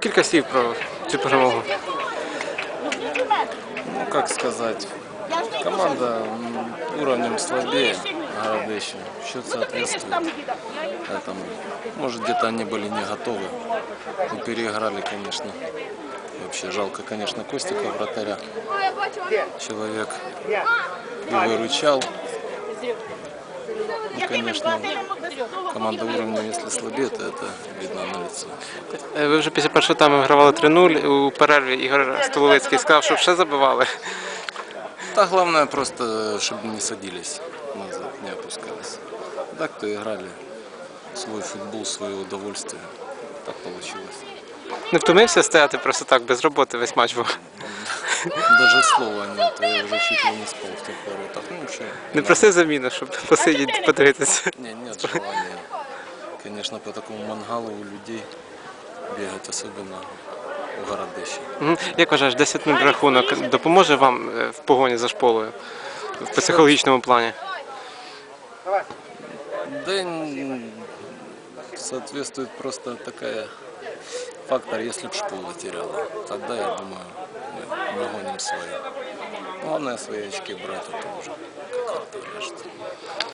Кілька слів про цю перемогу. Ну, как сказать, команда уровнем слабее Городища. Счет соответствует этому. Может, где-то они были не готовы. И переиграли, конечно. Вообще жалко, конечно, Костика, вратаря. Человек и выручал. И, конечно, команда уровня, если слабее, то это видно на лицо. Е, Ви вже після першого тайму гравали 3-0. У перерві Ігор Столовицький сказав, щоб ще забивали. Да, главное просто, чтобы не садились назад, не опускались. Так то играли свой футбол, свое удовольствие. Так получилось. Не втомився стояти просто так без роботи весь матч був. Даже слова нет, я уже чуть ли не спал в тех воротах. Ну ничего. Не просив заміну, щоб посидіти, подивитися. Не, нет желания. Конечно, по такому мангалу у людей бегать, особенно в городище. Мгм. Як вважаєш, 10-0 рахунок допоможе вам е, в погоні за шполою в психологічному плані? Да и н- соответствует просто такая фактор, если б школа теряла. Тогда, я думаю, мы нагоним свои. Главное свои очки брать, это уже.